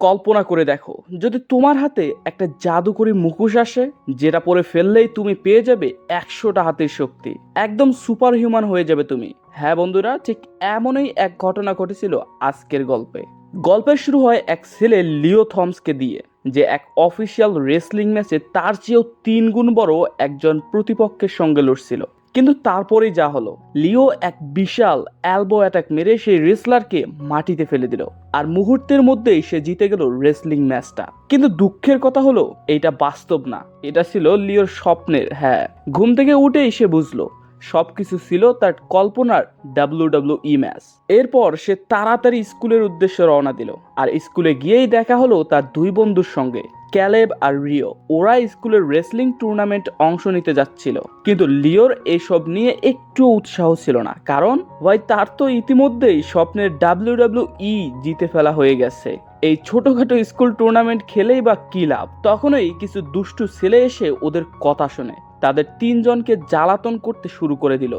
কল্পনা করে দেখো, যদি তোমার হাতে একটা জাদুকরি মুখোশ আসে, যেটা পরে ফেললেই তুমি পেয়ে যাবে একশোটা হাতের শক্তি। একদম সুপার হিউম্যান হয়ে যাবে তুমি। হ্যাঁ বন্ধুরা, ঠিক এমনই এক ঘটনা ঘটেছিল আজকের গল্পে। গল্পের শুরু হয় এক ছেলে লিও থমসকে দিয়ে, যে এক অফিসিয়াল রেসলিং ম্যাচে তার চেয়েও তিন গুণ বড় একজন প্রতিপক্ষের সঙ্গে লড়ছিল। কিন্তু তারপরেই যা হলো, লিও এক বিশাল অ্যালবো অ্যাটাক মেরে সেই রেসলারকে মাটিতে ফেলে দিল, আর মুহূর্তের মধ্যেই সে জিতে গেল রেসলিং ম্যাচটা। কিন্তু দুঃখের কথা হলো, এটা বাস্তব না। এটা ছিল লিওর স্বপ্নের হ্যাঁ। ঘুম থেকে উঠেই সে বুঝলো, সবকিছু ছিল তার কল্পনার ডাব্লিউ ডাব্লিউ ই ম্যাচ। এরপর সে তাড়াতাড়ি স্কুলের উদ্দেশ্যে রওনা দিল, আর স্কুলে গিয়েই দেখা হলো তার দুই বন্ধুর সঙ্গে। ক্যালেব আর রিও, ওরা স্কুলের রেসলিং টুর্নামেন্ট অংশ নিতে যাচ্ছিল। কিন্তু লিওর এসব নিয়ে একটু উৎসাহ ছিল না, কারণ ভাই তার তো ইতিমধ্যেই স্বপ্নের ডাব্লিউ ডাব্লিউ ই জিতে ফেলা হয়ে গেছে। এই ছোটখাটো স্কুল টুর্নামেন্ট খেলেই বা কি লাভ? তখনই কিছু দুষ্টু ছেলে এসে ওদের কথা শোনে। তাদের তিনজনকে জ্বালাতন করতে শুরু করে দিল।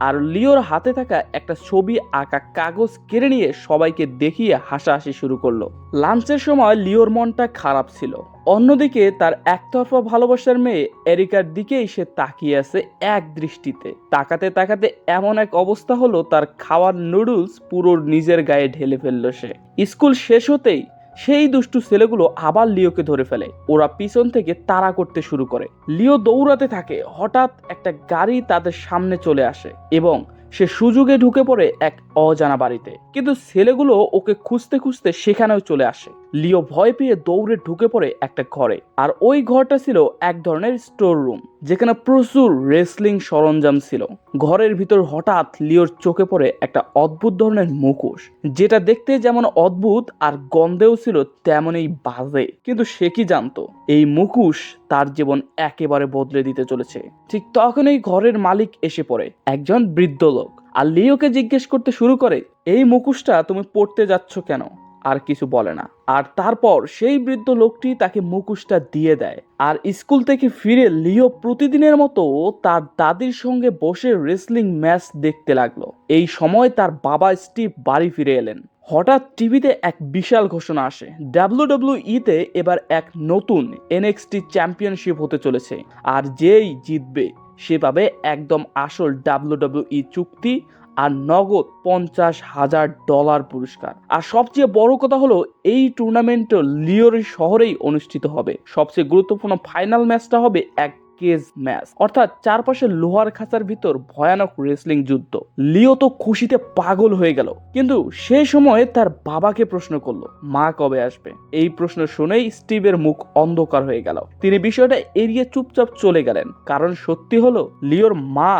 আর লিওর হাতে থাকা একটা ছবি আঁকা কাগজ কেড়ে নিয়ে সবাইকে দেখিয়ে হাসাহাসি শুরু করল। লাঞ্চের সময় লিওর মনটা খারাপ ছিল। অন্যদিকে তার একতরফা ভালোবাসার মেয়ে এরিকার দিকেই সে তাকিয়ে আছে এক দৃষ্টিতে। তাকাতে তাকাতে এমন এক অবস্থা হলো তার খাওয়ার নুডলস পুরো নিজের গায়ে ঢেলে ফেলল সে। স্কুল শেষ হতেই সেই দুষ্টু ছেলেগুলো আবার লিওকে ধরে ফেলে। ওরা পিছন থেকে তাড়া করতে শুরু করে। লিও দৌড়াতে থাকে, হঠাৎ একটা গাড়ি তাদের সামনে চলে আসে এবং সে সুযোগে ঢুকে পড়ে এক অজানা বাড়িতে। কিন্তু ছেলেগুলো ওকে খুঁজতে খুঁজতে সেখানেও চলে আসে। লিও ভয় পেয়ে দৌড়ে ঢুকে পড়ে একটা ঘরে। আর ওই ঘরটা ছিল এক ধরনের স্টোর রুম, যেখানে প্রচুর রেসলিং সরঞ্জাম ছিল। ঘরের ভিতর হঠাৎ লিওর চোখে পড়ে একটা অদ্ভুত ধরনের মুখোশ, যেটা দেখতে যেমন অদ্ভুত আর গন্ধেও ছিল তেমনই বাজে। কিন্তু সে কি জানতো? এই মুখোশ তার জীবন একেবারে বদলে দিতে চলেছে। ঠিক তখনই ঘরের মালিক এসে পড়ে, একজন বৃদ্ধ লোক। আর লিওকে জিজ্ঞেস করতে শুরু করে, এই মুখোশটা তুমি পড়তে যাচ্ছ কেন? আর কিছু বলে না। আর তারপর সেই বৃদ্ধ লোকটি তাকে মুখোশটা দিয়ে দেয়। আর স্কুল থেকে ফিরে লিও প্রতিদিনের মতো তার দাদির সঙ্গে বসে রেসলিং ম্যাচ দেখতে লাগল। এই সময় তার বাবা স্টিভ বাড়ি ফিরে এলেন। হঠাৎ টিভিতে এক বিশাল ঘোষণা আসে। ডাব্লিউ ডাব্লিউ ইতে এবার এক নতুন এনএক্সটি চ্যাম্পিয়নশিপ হতে চলেছে। আর যেই জিতবে, সে পাবে একদম আসল ডাব্লিউ ডাব্লিউ ই চুক্তি আর নগদ পঞ্চাশ হাজার ডলার পুরস্কার। আর সবচেয়ে বড় কথা হলো, এই টুর্নামেন্ট লিওর শহরেই অনুষ্ঠিত হবে। সবচেয়ে গুরুত্বপূর্ণ ফাইনাল ম্যাচটা হবে এক কেজ ম্যাচ। অর্থাৎ চারপাশে লোহার খাঁচার ভিতর ভয়ানক রেসলিং যুদ্ধ। লিও তো খুশিতে পাগল হয়ে গেল। কিন্তু সেই সময় তার বাবাকে প্রশ্ন করল, মা কবে আসবে? এই প্রশ্ন শুনেই স্টিভের মুখ অন্ধকার হয়ে গেল। তিনি বিষয়টা এড়িয়ে চুপচাপ চলে গেলেন। কারণ সত্যি হলো, লিওর মা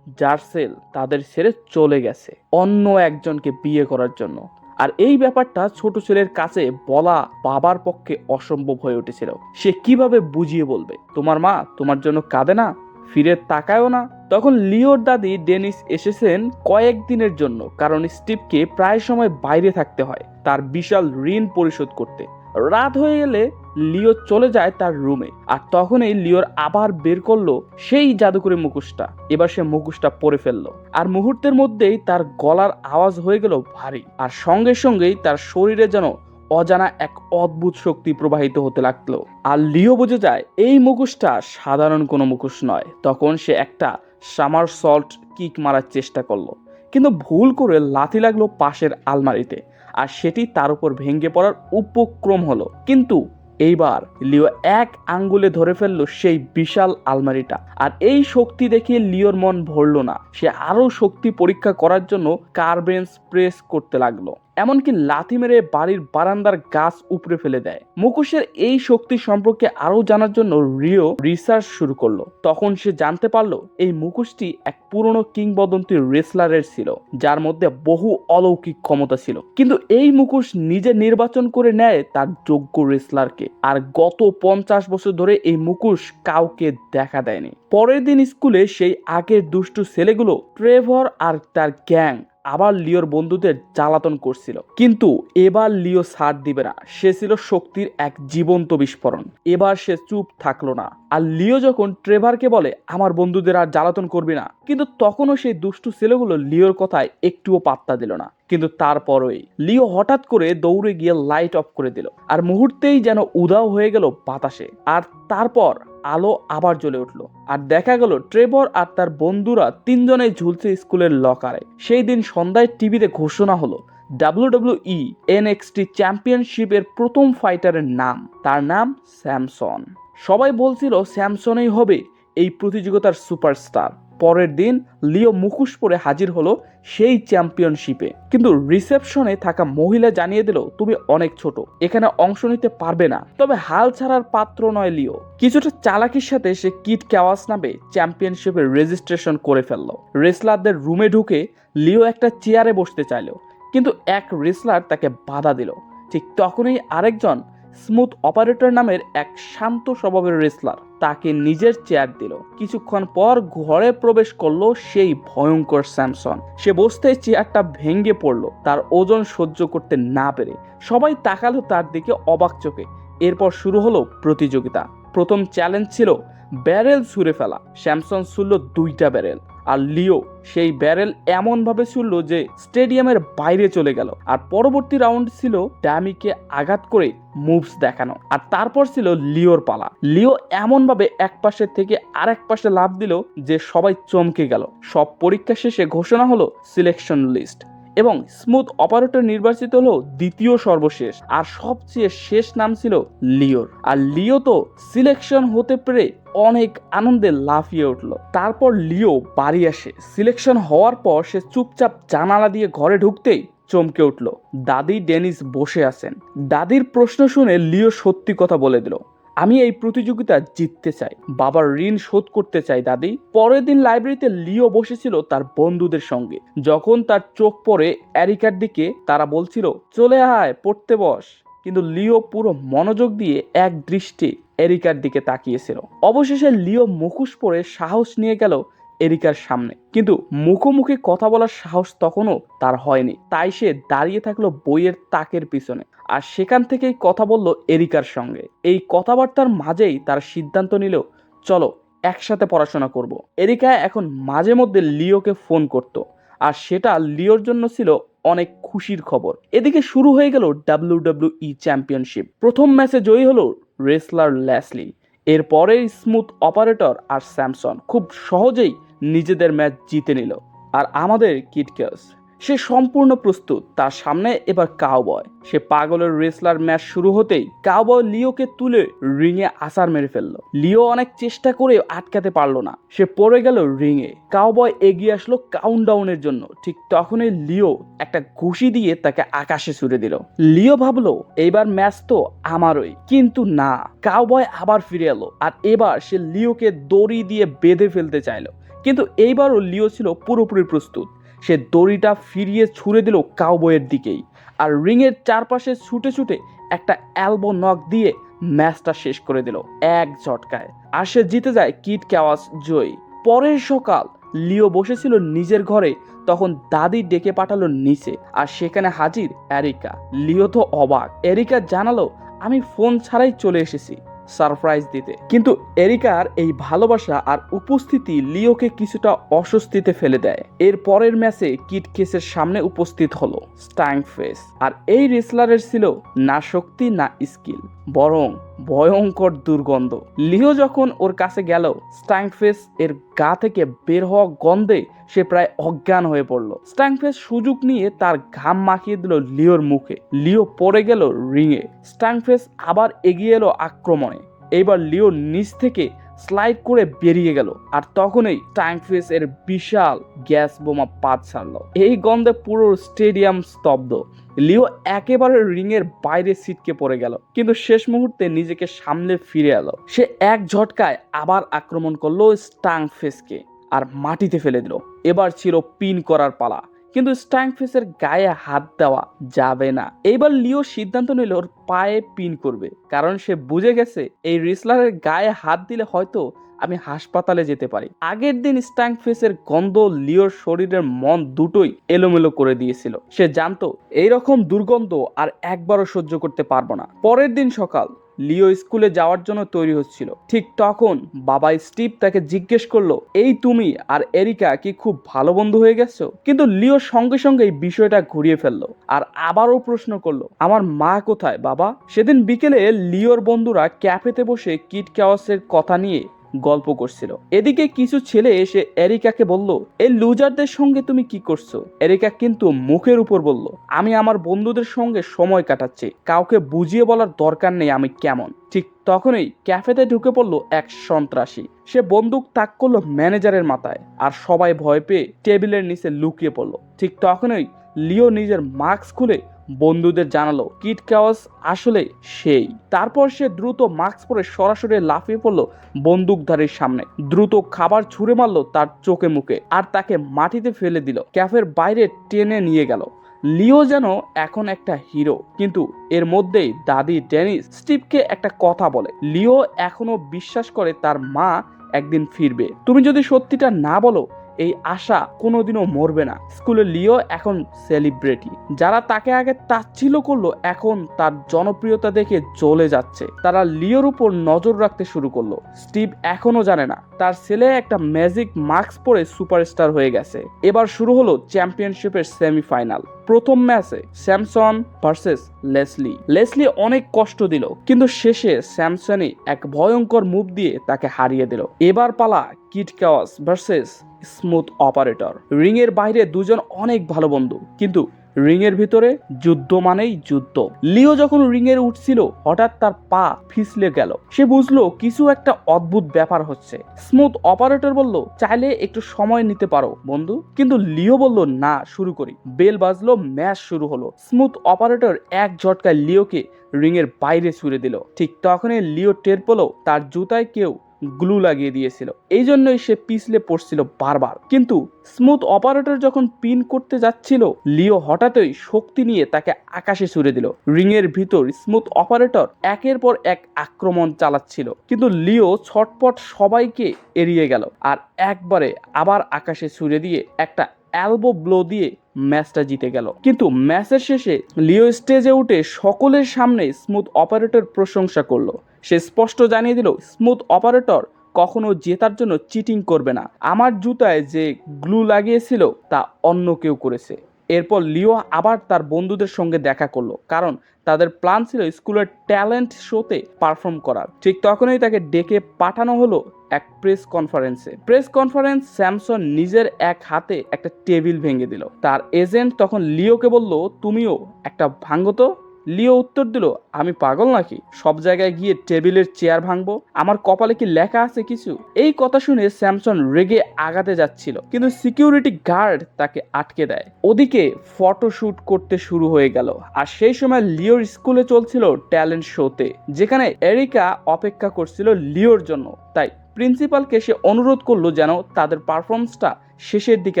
জার্সেল তাদের ছেড়ে চলে গেছে অন্য একজনকে বিয়ে করার জন্য। আর এই ব্যাপারটা ছোট ছেলের কাছে বলা বাবার পক্ষে অসম্ভব হয়ে উঠেছিল। সে কীভাবে বুঝিয়ে বলবে? তোমার মা তোমার জন্য কাঁদে না? ফিরে তাকায়ও না। তখন লিওর দাদি ডেনিস এসেছেন কয়েকদিনের জন্য, কারণ স্টিভকে প্রায় সময় বাইরে থাকতে হয়, তার বিশাল ঋণ পরিশোধ করতে। রাত হয়ে গেলে লিও চলে যায় তার রুমে। আর তখনই লিওর আবার বের করল সেই জাদুকরি মুখোশটা। এবার সে মুখোশটা পরে ফেলল। আর মুহূর্তের মধ্যেই তার গলার আওয়াজ হয়ে গেল ভারী। আর সঙ্গে সঙ্গেই তার শরীরে যেন অজানা এক অদ্ভুত শক্তি প্রবাহিত হতে লাগল। আর লিও বুঝে যায়, এই মুখোশটা সাধারণ কোনো মুখোশ নয়। তখন সে একটা সামার সল্ট কিক মারার চেষ্টা করল। কিন্তু ভুল করে লাথি লাগল পাশের আলমারিতে। আর সেটি তার উপর ভেঙে পড়ার উপক্রম হলো। কিন্তু এইবার লিও এক আঙ্গুলে ধরে ফেলল সেই বিশাল আলমারিটা। আর এই শক্তি দেখে লিওর মন ভরল না। সে আরও শক্তি পরীক্ষা করার জন্য কার্বেন্স প্রেস করতে লাগল। এমনকি লাথি মেরে বাড়ির বারান্দার গাছ উপড়ে ফেলে দেয়। মুখোশের এই শক্তি সম্পর্কে আরও জানার জন্য রিও রিসার্চ শুরু করল। তখন সে জানতে পারল এই মুখোশটি এক পুরনো কিংবদন্তি রেসলারের ছিল, যার মধ্যে বহু অলৌকিক ক্ষমতা ছিল। কিন্তু এই মুখোশ নিজে নির্বাচন করে নেয় তার যোগ্য রেসলারকে আর গত পঞ্চাশ বছর ধরে এই মুখোশ কাউকে দেখা দেয়নি। পরের দিন স্কুলে সেই আগের দুষ্টু ছেলেগুলো ট্রেভর আর তার গ্যাং আবার লিওর বন্ধুদের জ্বালাতন করছিল। কিন্তু এবার লিও ছাড় দিবে না। সে ছিল শক্তির এক জীবন্ত বিস্ফোরণ। এবার সে চুপ থাকল না। আর লিও যখন ট্রেভারকে বলে, আমার বন্ধুদের আর জ্বালাতন করবি না। কিন্তু তখনও সেই দুষ্টু ছেলেগুলো লিওর কথায় একটুও পাত্তা দিল না। কিন্তু তারপরই লিও হঠাৎ করে দৌড়ে গিয়ে লাইট অফ করে দিল। আর মুহূর্তেই যেন উদাও হয়ে গেল বাতাসে। আর তারপর আলো আবার জ্বলে উঠল। আর দেখা গেল ট্রেবর আর তার বন্ধুরা তিনজনে ঝুলছে স্কুলের লকারে। সেই দিন সন্ধ্যায় টিভিতে ঘোষণা হলো ডাব্লিউডাব্লিউই এনএক্সটি চ্যাম্পিয়নশিপের প্রথম ফাইটারের নাম। তার নাম স্যামসন। সবাই বলছিল স্যামসনই হবে এই প্রতিযোগিতার সুপারস্টার। পরের দিন লিও মুখোশ পরে হাজির হলো সেই চ্যাম্পিয়নশিপে। কিন্তু রিসেপশনে থাকা মহিলা জানিয়ে দিল, তুমি অনেক ছোট, এখানে অংশ নিতে পারবে না। তবে হাল ছাড়ার পাত্র নয় লিও। কিছুটা চালাকির সাথে সে কিট ক্যাওয়াস নামে চ্যাম্পিয়নশিপে রেজিস্ট্রেশন করে ফেলল। রেসলারদের রুমে ঢুকে লিও একটা চেয়ারে বসতে চাইলো, কিন্তু এক রেসলার তাকে বাধা দিল। ঠিক তখনই আরেকজন স্মুথ অপারেটর নামের এক শান্ত স্বভাবের রেসলার তাকে নিজের চেয়ার দিল। কিছুক্ষণ পর ঘরে প্রবেশ করল সেই ভয়ঙ্কর স্যামসন। সে বসতে চেয়ারটা ভেঙে পড়ল। তার ওজন সহ্য করতে না পেরে সবাই তাকালো তার দিকে অবাক চোখে। এরপর শুরু হলো প্রতিযোগিতা। প্রথম চ্যালেঞ্জ ছিল ব্যারেল ছুঁড়ে ফেলা। স্যামসন ছুড়ল দুইটা ব্যারেল। আর লিও সেই ব্যারেল এমনভাবে ছুড়ল যে স্টেডিয়ামের বাইরে চলে গেল। আর পরবর্তী রাউন্ড ছিল ড্যামিকে আঘাত করে মুভস দেখানো। আর তারপর ছিল লিওর পালা। লিও এমনভাবে এক পাশের থেকে আরেক পাশে লাভ দিল যে সবাই চমকে গেল। সব পরীক্ষা শেষে ঘোষণা হলো সিলেকশন লিস্ট। এবং স্মুথ অপারেটর নির্বাচিত হলো দ্বিতীয় সর্বশেষ, আর সবচেয়ে শেষ নাম ছিল লিওর। আর লিও তো সিলেকশন হতে পেরে অনেক আনন্দে লাফিয়ে উঠল। তারপর লিও বাড়ি আসে। সিলেকশন হওয়ার পর সে চুপচাপ জানালা দিয়ে ঘরে ঢুকতেই চমকে উঠল। দাদি ডেনিস বসে আছেন। দাদির প্রশ্ন শুনে লিও সত্যি কথা বলে দিল। আমি এই প্রতিযোগিতা জিততে চাই, বাবার ঋণ শোধ করতে চাই দাদি। পরের দিন লাইব্রেরিতে লিও বসেছিল তার বন্ধুদের সঙ্গে। যখন তার চোখ পড়ে অ্যারিকার দিকে তারা বলছিল, চলে আয়, পড়তে বস। কিন্তু লিও পুরো মনোযোগ দিয়ে এক দৃষ্টি এরিকার দিকে তাকিয়েছিল। অবশেষে লিও মুখোশ পরে সাহস নিয়ে গেল এরিকার সামনে। কিন্তু মুখোমুখি কথা বলার সাহস তখনও তার হয়নি। তাই সে দাঁড়িয়ে থাকল বইয়ের তাকের পিছনে আর সেখান থেকেই কথা বলল এরিকার সঙ্গে। এই কথাবার্তার মাঝেই তার সিদ্ধান্ত নিল, চলো, একসাথে পড়াশোনা করব। এরিকা এখন মাঝে মধ্যে লিওকে ফোন করত আর সেটা লিওর জন্য ছিল অনেক খুশির খবর। এদিকে শুরু হয়ে গেল ডাব্লিউ ডাব্লিউ ই চ্যাম্পিয়নশিপ। প্রথম ম্যাচে জয়ী হলো রেসলার ল্যাসলি। এরপরেই স্মুথ অপারেটর আর স্যামসন খুব সহজেই নিজেদের ম্যাচ জিতে নিল। আর আমাদের কিটকেস সে সম্পূর্ণ প্রস্তুত, তার সামনে এবার কাউবয় সে পাগলের রেসলার ম্যাচ শুরু হতেই কাউবয় লিওকে তুলে রিংয়ে আসার মেরে ফেলল। লিও অনেক চেষ্টা করে আটকাতে পারল না। সে পড়ে গেল রিংয়ে কাউবয় এগিয়ে আসলো কাউন্টডাউনের জন্য। ঠিক তখনই লিও একটা ঘুষি দিয়ে তাকে আকাশে ছুড়ে দিল। লিও ভাবলো, এইবার ম্যাচ তো আমারই। কিন্তু না কাউবয় আবার ফিরে এলো আর এবার সে লিওকে দড়ি দিয়ে বেঁধে ফেলতে চাইলো। কিন্তু এইবারও লিও ছিল পুরোপুরি প্রস্তুত। সে দড়িটা ফিরিয়ে ছুঁড়ে দিল কাউবয়ের দিকেই। আর রিংয়ের চারপাশে ছুটে ছুটে একটা অ্যালবো নক দিয়ে ম্যাচটা শেষ করে দিল এক ঝটকায়। আর সে জিতে যায় কিট ক্যাওয়াস জয়ী। পরের সকাল লিও বসেছিল নিজের ঘরে, তখন দাদি ডেকে পাঠালো নিচে, আর সেখানে হাজির এরিকা। লিও তো অবাক। এরিকা জানালো, আমি ফোন ছাড়াই চলে এসেছি। সারপ্রাইজ দিতে। কিন্তু এরিকার এই ভালোবাসা আর উপস্থিতি লিওকে কিছুটা অস্বস্তিতে ফেলে দেয়। এর পরের ম্যাচে কিট কেসের সামনে উপস্থিত হলো স্ট্যাং ফেস আর এই রেসলারের ছিল না শক্তি, না স্কিল। বরং ভয়ঙ্কর দুর্গন্ধ। লিও যখন ওর কাছে গেল, স্ট্যাংফেস এর গা থেকে বের হওয়া গন্ধে সে প্রায় অজ্ঞান হয়ে পড়ল। স্ট্যাংফেস সুযোগ নিয়ে তার ঘাম মাখিয়ে দিল লিওর মুখে। লিও পড়ে গেল রিংয়ে। স্ট্যাংফেস আবার এগিয়ে এলো আক্রমণে। এইবার লিও নিচ থেকে স্লাইড করে বেরিয়ে গেল আর তখনই ট্যাঙ্কফেস এর বিশাল গ্যাস বোমা পাত ছাড়লো। এই গন্ধে পুরো স্টেডিয়াম স্তব্ধ। লিও একেবারে রিংয়ের বাইরে সিটকে পড়ে গেল, কিন্তু শেষ মুহূর্তে নিজেকে সামলে ফিরে এলো। সে এক ঝটকায় আবার আক্রমণ করল স্টাং ফেসকে আর মাটিতে ফেলে দিল। এবার ছিল পিন করার পালা। কিন্তু স্ট্যাংফেসের গায়ে হাত দেওয়া যাবে না। এইবার লিও সিদ্ধান্ত নিল ওর পায়ে পিন করবে, কারণ সে বুঝে গেছে এই রিসলারের গায়ে হাত দিলে হয়তো আমি হাসপাতালে যেতে পারি। আগের দিন স্ট্যাংফেসের গন্ধ লিওর শরীরের মন দুটোই এলোমেলো করে দিয়েছিল। সে জানতো, এইরকম দুর্গন্ধ আর একবারও সহ্য করতে পারব না। পরের দিন সকাল লিও স্কুলে যাওয়ার জন্য তৈরি হচ্ছিল। ঠিক তখন বাবা স্টিভ তাকে জিজ্ঞেস করল, এই তুমি আর এরিকা কি খুব ভালো বন্ধু হয়ে গেছো? কিন্তু লিও সঙ্গে সঙ্গে এই বিষয়টা ঘুরিয়ে ফেলল আর আবারও প্রশ্ন করল, আমার মা কোথায়, বাবা? সেদিন বিকেলে লিওর বন্ধুরা ক্যাফেতে বসে কিট ক্যাওয়াসের কথা নিয়ে গল্প করছিল। এদিকে কিছু ছেলে এসে এরিকাকে বলল, এই লুজারদের সঙ্গে তুমি কি করছ? এরিকা কিন্তু মুখের উপর বলল, আমি আমার বন্ধুদের সঙ্গে সময় কাটাচ্ছি। কাউকে বুঝিয়ে বলার দরকার নেই আমি কেমন। ঠিক তখনই ক্যাফেতে ঢুকে পড়ল এক সন্ত্রাসী। সে বন্দুক তাক করল ম্যানেজারের মাথায় আর সবাই ভয় পেয়ে টেবিলের নিচে লুকিয়ে পড়ল। ঠিক তখনই লিও নিজের মাস্ক খুলে বন্ধুদের জানালো, কিট কাওয়াস আসলে সেই। তারপর সে দ্রুত মাস্ক পরে সরাসরি লাফিয়ে পড়ল বন্দুকধারীর সামনে। দ্রুত খাবার ছুঁড়ে মারলো তার চোখে মুখে আর তাকে মাটিতে ফেলে দিল। ক্যাফের বাইরে টেনে নিয়ে গেল। লিও যেন এখন একটা হিরো, কিন্তু এর মধ্যেই দাদি ডেনিস স্টিভকে একটা কথা বলে। লিও এখনও বিশ্বাস করে তার মা একদিন ফিরবে। তুমি যদি সত্যিটা না বলো এই আশা কোনোদিনও মরবে না। স্কুলে লিও এখন সেলিব্রিটি। যারা তাকে আগে তাচ্ছিল করল, এখন তার জনপ্রিয়তা দেখে জ্বলে যাচ্ছে। তারা লিওর উপর নজর রাখতে শুরু করল। স্টিভ এখনও জানে না। তার ছেলে একটা ম্যাজিক মাস্ক পরে সুপারস্টার হয়ে গেছে। এবার শুরু হলো চ্যাম্পিয়নশিপের সেমিফাইনাল। প্রথম ম্যাচে স্যামসন ভার্সেস লেসলি। লেসলি অনেক কষ্ট দিল, কিন্তু শেষে স্যামসনই এক ভয়ঙ্কর মুভ দিয়ে তাকে হারিয়ে দিল। এবার পালা Kit Chaos versus smooth operator. Ring এর বাইরে দুজন অনেক ভালো বন্ধু, কিন্তু রিং এর ভিতরে যুদ্ধ মানেই যুদ্ধ। লিও যখন রিং এর উঠছিল, হঠাৎ তার পা ফিসলে গেল। সে বুঝলো কিছু একটা অদ্ভুত ব্যাপার হচ্ছে। স্মুথ অপারেটর বলল, চাইলে একটু সময় নিতে পারো, বন্ধু। কিন্তু লিও বলল, না, শুরু করি। বেল বাজলো, ম্যাচ শুরু হলো। স্মুথ অপারেটর এক ঝটকায় লিওকে রিং এর বাইরে ছুড়ে দিল। ঠিক তখনই লিও টের পেল, তার জুতায় কেউ গ্লু লাগিয়ে দিয়েছিল। এই জন্যই সে পিছলে পড়ছিল বারবার। কিন্তু স্মুথ অপারেটর যখন পিন করতে যাচ্ছিল, লিও হঠাৎই শক্তি নিয়ে তাকে আকাশে ছুড়ে দিল। রিং এর ভিতর স্মুথ অপারেটর একের পর এক আক্রমণ চালাচ্ছিল। কিন্তু লিও ছটপট সবাইকে এড়িয়ে গেল আর একবারে আবার আকাশে ছুড়ে দিয়ে একটা অ্যালবো ব্লো দিয়ে ম্যাচটা জিতে গেল। কিন্তু ম্যাচের শেষে লিও স্টেজে উঠে সকলের সামনে স্মুথ অপারেটর প্রশংসা করল। সে স্পষ্ট জানিয়ে দিল, স্মুথ অপারেটর, কখনো জেতার জন্য চিটিং করবে না। আমার জুতায় যে গ্লু লাগিয়েছিল, তা অন্য কেউ করেছে। এরপর লিও আবার তার বন্ধুদের সঙ্গে দেখা করল, কারণ তাদের প্ল্যান ছিল স্কুলের ট্যালেন্ট শোতে পারফর্ম করার। ঠিক তখনই তাকে ডেকে পাঠানো হলো এক প্রেস কনফারেন্সে। প্রেস কনফারেন্স স্যামসন নিজের এক হাতে একটা টেবিল ভেঙে দিল। তার এজেন্ট তখন লিওকে বলল, তুমিও একটা ভাঙ্গো তো? লিও উত্তর দিল, আমি পাগল নাকি? সব জায়গায় গিয়ে টেবিলের চেয়ার ভাঙবো? আমার কপালে কি লেখা আছে কিছু? এই কথা শুনে স্যামসন রেগে আগাতে যাচ্ছিল, কিন্তু সিকিউরিটি গার্ড তাকে আটকে দেয়। ওদিকে ফটোশুট করতে শুরু হয়ে গেল, আর সেই সময় লিওর স্কুলে চলছিল ট্যালেন্ট শোতে, যেখানে এরিকা অপেক্ষা করছিল লিওর জন্য। তাই প্রিন্সিপালকে সে অনুরোধ করল যেন তাদের পারফরমেন্সটা শেষের দিকে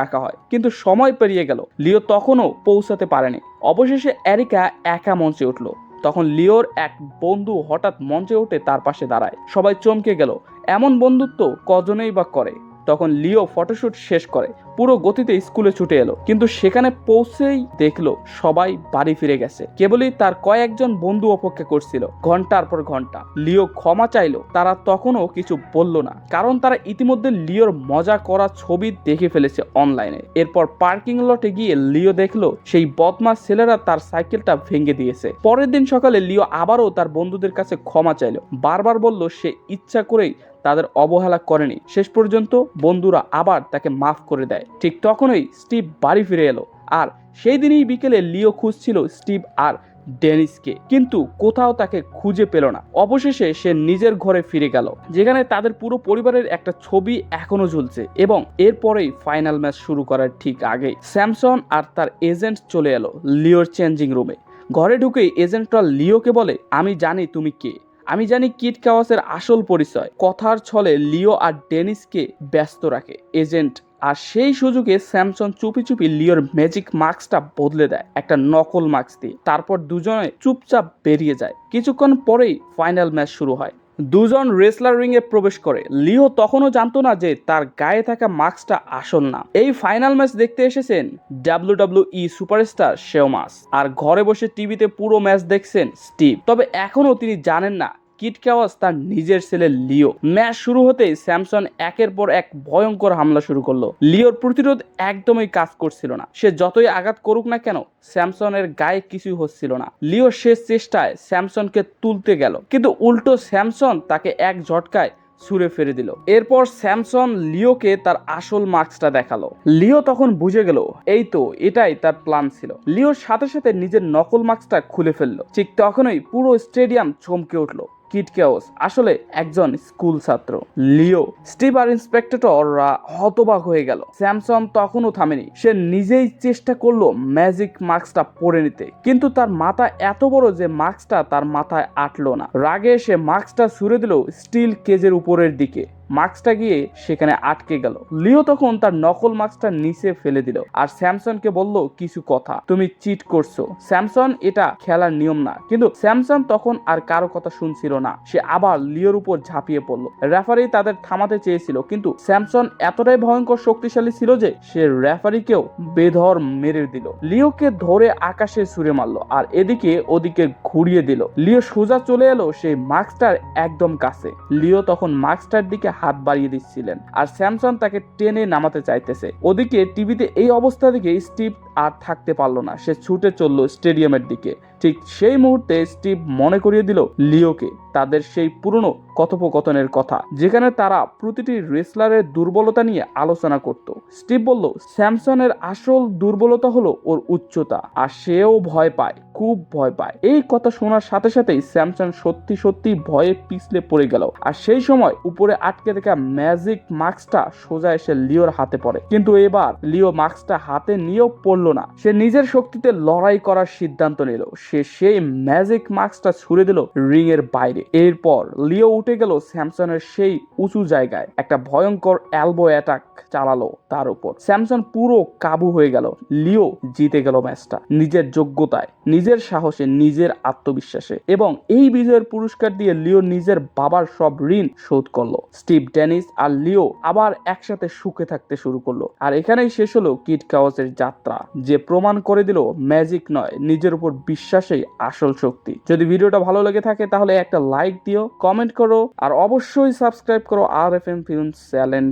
রাখা হয়, কিন্তু সময় পেরিয়ে গেল। লিও তখনও পৌঁছাতে পারেনি। অবশেষে অ্যারিকা একা মঞ্চে উঠল। তখন লিওর এক বন্ধু হঠাৎ মঞ্চে উঠে তার পাশে দাঁড়ায়। সবাই চমকে গেল। এমন বন্ধুত্ব কজনেই বা করে। তখন লিও ফটোশুট শেষ করে। পুরো গতিতে স্কুলে ছুটে এলো, কিন্তু সেখানে পৌঁছেই দেখল সবাই বাড়ি ফিরে গেছে। কেবলই তার কয়েকজন বন্ধু অপেক্ষা করছিল, ঘণ্টার পর ঘণ্টা। লিও ক্ষমা চাইলো, তারা তখনও কিছু বলল না, কারণ তারা ইতিমধ্যে লিওর মজা করা ছবি দেখে ফেলেছে অনলাইনে। এরপর পার্কিং লটে গিয়ে লিও দেখল সেই বদমাস ছেলেরা তার সাইকেলটা ভেঙে দিয়েছে। পরের দিন সকালে লিও আবারও তার বন্ধুদের কাছে ক্ষমা চাইলো। বারবার বলল, সে ইচ্ছা করেই তাদের অবহেলা করেনি। শেষ পর্যন্ত বন্ধুরা আবার তাকে মাফ করে দেয়। ঠিক তখনই স্টিভ বাড়ি ফিরে এলো। আর সেই দিনই বিকেলে লিও খুঁজছিল স্টিভ আর ডেনিসকে। কিন্তু কোথাও তাকে খুঁজে পেল না। অবশেষে সে নিজের ঘরে ফিরে গেল, যেখানে তাদের পুরো পরিবারের একটা ছবি এখনও ঝুলছে এবং এরপরেই ফাইনাল ম্যাচ শুরু করার ঠিক আগে স্যামসন আর তার এজেন্ট চলে এলো লিওর চেঞ্জিং রুমে। ঘরে ঢুকেই এজেন্টরা লিওকে বলে, আমি জানি তুমি কে। আমি জানি কিট কাওয়াসের আসল পরিচয়। কথার ছলে লিও আর ডেনিসকে ব্যস্ত রাখে, এজেন্ট। আর সেই সুযোগে স্যামসন চুপি চুপি লিওর ম্যাজিক মাস্কটা বদলে দেয়, একটা নকল মাস্ক দিয়ে। তারপর দুজনে চুপচাপ বেরিয়ে যায়। কিছুক্ষণ পরেই ফাইনাল ম্যাচ শুরু হয়। দুজন রেসলার রিংয়ে প্রবেশ করে। লিও তখনও জানতো না যে তার গায়ে থাকা মাস্কটা আসল না। এই ফাইনাল ম্যাচ দেখতে এসেছেন W W E superstar Sheamus আর ঘরে বসে টিভিতে পুরো ম্যাচ দেখছেন স্টিভ তবে এখনও তিনি জানেন না কিট ক্যাওয়াস তার নিজের ছেলে লিও। ম্যাচ শুরু হতেই স্যামসন একের পর এক ভয়ঙ্কর হামলা শুরু করল। লিওর প্রতিরোধ একদমই কাজ করছিল না। সে যতই আঘাত করুক না কেন, স্যামসনের গায়ে কিছুই হচ্ছিল না। লিও শেষ চেষ্টায় স্যামসনকে তুলতে গেল, কিন্তু উল্টো স্যামসন তাকে এক ঝটকায় ছুঁড়ে ফেলে দিল। এরপর স্যামসন লিওকে তার আসল মার্কসটা দেখাল। লিও তখন বুঝে গেল, এই তো, এটাই তার প্ল্যান ছিল। লিওর সাথে সাথে নিজের নকল মার্কসটা খুলে ফেলল। ঠিক তখনই পুরো স্টেডিয়াম চমকে উঠল। Kit Chaos. আসলে একজন স্কুল ছাত্র। লিও, স্টিভ আর ইন্সপেক্টররা হতবাক হয়ে গেল। স্যামসন তখনও থামেনি। সে নিজেই চেষ্টা করল ম্যাজিক মাস্কটা পরে নিতে। কিন্তু তার মাথা এত বড় যে মাস্কটা তার মাথায় আটলো না। রাগে সে মাস্কটা ছুড়ে দিল স্টিল কেজের উপরের দিকে। মাস্কটা গিয়ে সেখানে আটকে গেল। লিও তখন তার নকল মাস্কটা নিচে ফেলে দিল আর স্যামসনকে বলল, কিছু কথা, তুমি চিট করছ। স্যামসন এটা খেলার নিয়ম না, কিন্তু স্যামসন তখন আর কারও কথা শুনছিল না। সে আবার লিওর উপর ঝাঁপিয়ে পড়ল। রেফারি তাদের থামাতে চেয়েছিল, কিন্তু স্যামসন এতটাই ভয়ঙ্কর শক্তিশালী ছিল যে সে রেফারিকেও বেধর মেরে দিল। লিওকে ধরে আকাশে ছুঁড়ে মারলো আর এদিকে ওদিকে ঘুরিয়ে দিল। লিও সোজা চলে এলো সেই মাস্কটার একদম কাছে। লিও তখন মাস্কটার দিকে হাত বাড়িয়ে দিচ্ছিলেন। আর স্যামসন তাকে টেনে নামাতে চাইতেছে। ওদিকে টিভিতে এই অবস্থা দেখে স্টিভ আর থাকতে পারল না। সে ছুটে চলল স্টেডিয়ামের দিকে। ঠিক সেই মুহূর্তে স্টিভ মনে করিয়ে দিল লিওকে তাদের সেই পুরনো কথোপকথনের কথা, যেখানে তারা প্রতিটি রেসলারের দুর্বলতা নিয়ে আলোচনা করত। স্টিভ বলল, স্যামসনের আসল দুর্বলতা হলো ওর উচ্চতা, আর সেও ভয় পায়, খুব ভয় পায়। এই কথা শোনার সাথে সাথেই স্যামসন সত্যি সত্যি ভয়ে পিছলে পড়ে গেল, আর সেই সময় উপরে আটকে থাকা ম্যাজিক মাস্কটা সোজা এসে লিওর হাতে পড়ে। কিন্তু এবার লিও মাস্কটা হাতে নিয়েও পড়ল না। সে নিজের শক্তিতে লড়াই করার সিদ্ধান্ত নিল। সে সেই ম্যাজিক মাস্কটা ছুড়ে দিল রিং এর বাইরে। এরপর লিও উঠে গেল স্যামসনের সেই উঁচু জায়গায়। একটা ভয়ঙ্কর অ্যালবো অ্যাটাক চালালো তার উপর। স্যামসন পুরো কাবু হয়ে গেল। লিও জিতে গেল ম্যাচটা নিজের যোগ্যতায়, নিজের সাহসে, নিজের আত্মবিশ্বাসে এবং এই বিজয়ের পুরস্কার দিয়ে লিও নিজের বাবার সব ঋণ শোধ করল। স্টিভ ডেনিস আর লিও আবার একসাথে সুখে থাকতে শুরু করল। আর এখানেই শেষ হলো কিট কাওয়াসের যাত্রা। যে প্রমাণ করে দিল ম্যাজিক নয়, নিজের উপর বিশ্বাসেই আসল শক্তি। যদি ভিডিওটা ভালো লেগে থাকে, তাহলে একটা লাইক দিও কমেন্ট করো, আর অবশ্যই সাবস্ক্রাইব করো আর এফ এম ফিল্ম চ্যানেল